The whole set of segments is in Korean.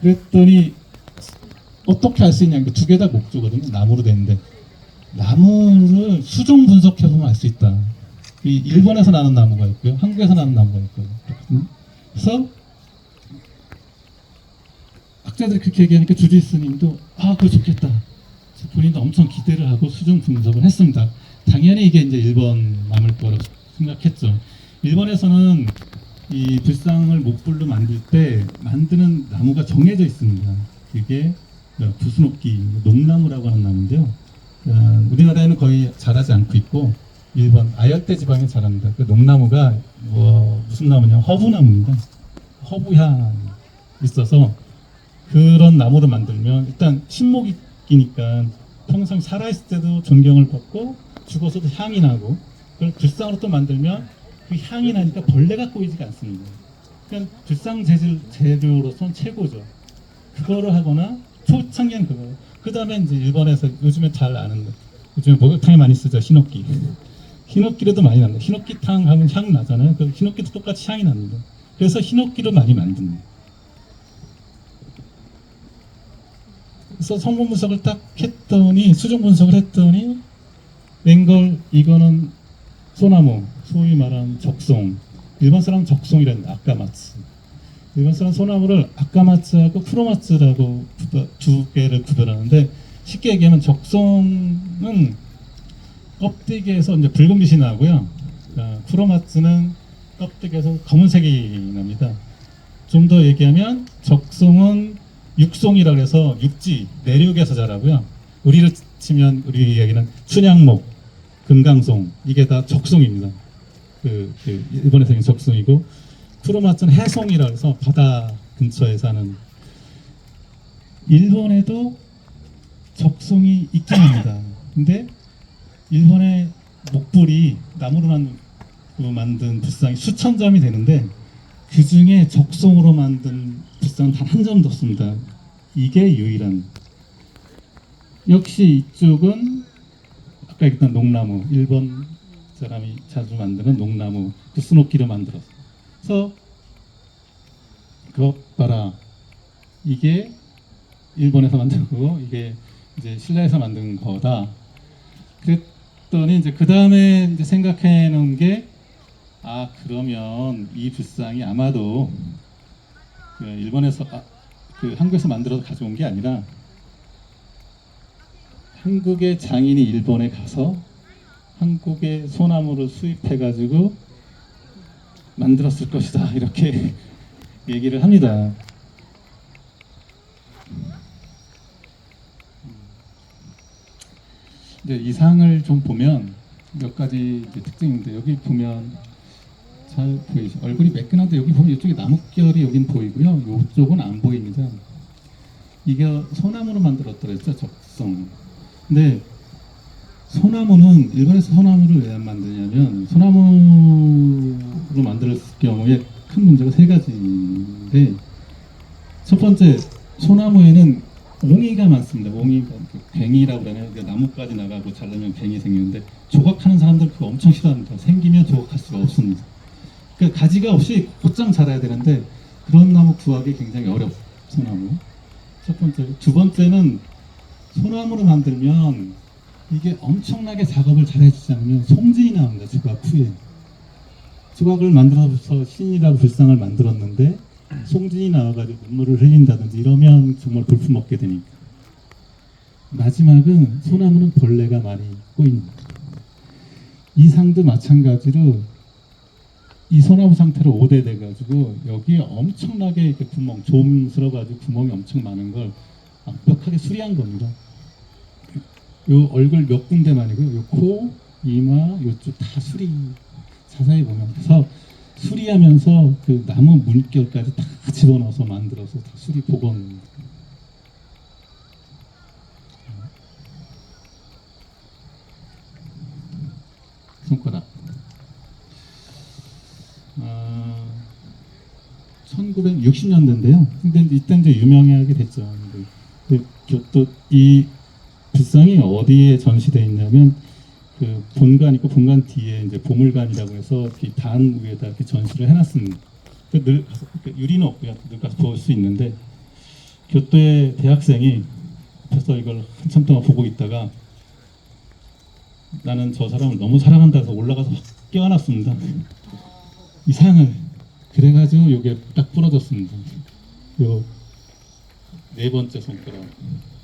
그랬더니 어떻게 알 수 있냐? 두개 다 목조거든요. 나무로 되는데 나무를 수종 분석해 보면 알 수 있다. 이 일본에서 나는 나무가 있고요, 한국에서 나는 나무가 있고요. 그래서 학자들이 그렇게 얘기하니까 주지 스님도 아 그거 좋겠다. 본인도 엄청 기대를 하고 수종 분석을 했습니다. 당연히 이게 이제 일본 남을 거라고 생각했죠. 일본에서는 이 불상을 목불로 만들 때 만드는 나무가 정해져 있습니다. 그게 부스노키, 농나무라고 하는 나무인데요. 어, 우리나라에는 거의 자라지 않고 있고 일본 아열대 지방에 자랍니다. 그 농나무가 뭐 무슨 나무냐 허브나무입니다. 허브향 있어서 그런 나무를 만들면 일단 신목이니까 평생 살아있을 때도 존경을 받고 죽어서도 향이 나고 그걸 불상으로 또 만들면 그 향이 나니까 벌레가 꼬이지가 않습니다. 그러니까 불상 재질 재료로선 최고죠. 그거를 하거나 초창기엔 그거. 그 다음에 이제 일본에서 요즘에 잘 아는 거. 요즘에 목욕탕에 많이 쓰죠 히노끼. 히노끼로도 많이 납니다. 히노끼탕 하면 향 나잖아요. 그 히노끼도 똑같이 향이 납니다. 그래서 히노끼로 많이 만듭니다. 그래서 성분 분석을 딱 했더니 수정 분석을 했더니 웬걸 이거는 소나무 소위 말하는 적송 일반 사람 은 적송이란다 아까마츠 일반 사람 소나무를 아까마츠하고 프로마츠라고 두 개를 구별하는데 쉽게 얘기하면 적송은 껍데기에서 이제 붉은 빛이 나고요 어, 프로마츠는 껍데기에서 검은색이 납니다 좀 더 얘기하면 적송은 육송이라고 해서 육지 내륙에서 자라고요. 우리를 치면 우리 이야기는 춘향목, 금강송 이게 다 적송입니다. 그, 그 일본에서 는 적송이고 프로마츠는 해송이라고 해서 바다 근처에 사는 일본에도 적송이 있긴 합니다. 근데 일본의 목불이 나무로 만든, 불상이 수천 점이 되는데 그 중에 적송으로 만든 불상은 단 한 점도 없습니다. 이게 유일한. 역시 이쪽은 아까 얘기했던 농나무, 일본 사람이 자주 만드는 농나무, 그 스노키를 만들어서. 그래서 그것 봐라. 이게 일본에서 만든 거고 이게 이제 신라에서 만든 거다. 그랬더니 이제 그 다음에 이제 생각해 놓은 게 아 그러면 이 불상이 아마도 그 일본에서 아, 그 한국에서 만들어서 가져온 게 아니라 한국의 장인이 일본에 가서 한국의 소나무를 수입해 가지고 만들었을 것이다 이렇게 얘기를 합니다. 이제 이 상을 좀 보면 몇 가지 특징인데 여기 보면 잘 보이죠? 얼굴이 매끈한데 여기 보면 이쪽에 나뭇결이 여긴 보이고요. 이쪽은 안 보입니다. 이게 소나무로 만들었더랬죠, 적성. 근데 소나무는 일본에서 소나무를 왜 안 만드냐면 소나무로 만들었을 경우에 큰 문제가 세 가지인데 첫 번째 소나무에는 옹이가 많습니다. 옹이가 그 괭이라고 그러나요? 그 나무까지 나가고 자르면 괭이 생기는데 조각하는 사람들 그거 엄청 싫어합니다. 생기면 조각할 수가 없습니다. 그 가지가 없이 곧장 자라야 되는데 그런 나무 구하기 굉장히 어렵 소나무. 첫 번째, 두 번째는 소나무로 만들면 이게 엄청나게 작업을 잘 해주지 않으면 송진이 나옵니다. 조각 후에. 조각을 만들어서 신이라고 불상을 만들었는데 송진이 나와가지고 눈물을 흘린다든지 이러면 정말 볼품 없게 되니까. 마지막은 소나무는 벌레가 많이 꼬입니다. 이 상도 마찬가지로 이 소나무 상태로 오대돼 가지고 여기에 엄청나게 이렇게 구멍 조음스러워 가지고 구멍이 엄청 많은 걸 완벽하게 수리한 겁니다. 요 얼굴 몇 군데만이고요. 요 코, 이마, 요쪽 다 수리 자세히 보면 그래서 수리하면서 그 나무 물결까지 다 집어넣어서 만들어서 다 수리 복원. 손가락. 아, 1960년대인데요. 근데 이때 이제 유명하게 됐죠. 근데 그또이 불상이 어디에 전시돼 있냐면 그 본관 있고 본관 뒤에 이제 보물관이라고 해서 단 위에다 이렇게 전시를 해놨습니다. 그늘 가서 그 유리는 없고요. 늘 가서 볼 수 있는데 교토의 대학생이 앞에서 이걸 한참 동안 보고 있다가 나는 저 사람을 너무 사랑한다 해서 올라가서 확 껴안았습니다. 이 상을 그래가지고 요게 딱 부러졌습니다. 요 네 번째 손가락,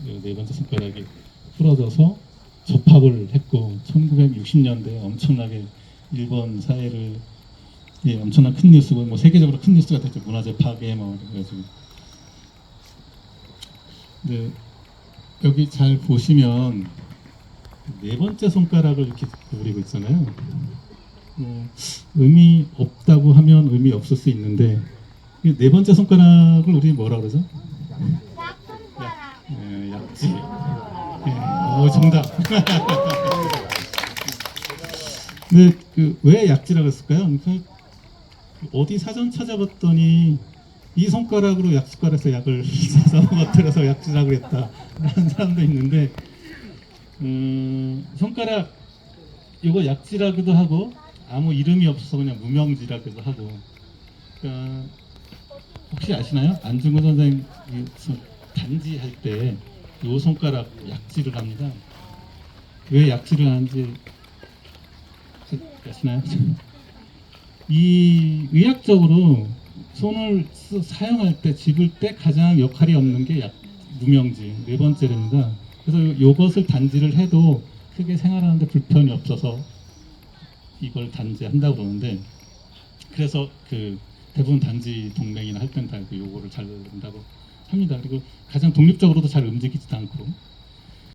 요 네 번째 손가락이 부러져서 접합을 했고 1960년대 엄청나게 일본 사회를 예, 엄청난 큰 뉴스고 뭐 세계적으로 큰 뉴스가 됐죠. 문화재 파괴 뭐 그래가지고 네, 여기 잘 보시면 네 번째 손가락을 이렇게 그리고 있잖아요. 뭐 의미 없다고 하면 의미 없을 수 있는데 이네 번째 손가락을 우리 뭐라 그러죠? 정답. 근데 그 왜 약지라고 했을까요? 그러니까 어디 사전 찾아봤더니 이 손가락으로 약숟가락에서 약을 사서 먹어들어서 약지라고 했다라는 사람도 있는데 음, 손가락 이거 약지라고도 하고 아무 이름이 없어서 그냥 무명지라고도 하고 그러니까 혹시 아시나요? 안중근 선생님 단지 할 때 요 손가락 약지를 합니다. 왜 약지를 하는지 아시나요? 이 의학적으로 손을 쓰- 사용할 때 집을 때 가장 역할이 없는 게 약, 무명지 네 번째랍니다. 그래서 요것을 단지를 해도 크게 생활하는데 불편이 없어서 이걸 단지한다고 그러는데 그래서 그 대부분 단지 동맹이나 할 때는 다그 요거를 잘 넣는다고 합니다. 그리고 가장 독립적으로도 잘 움직이지도 않고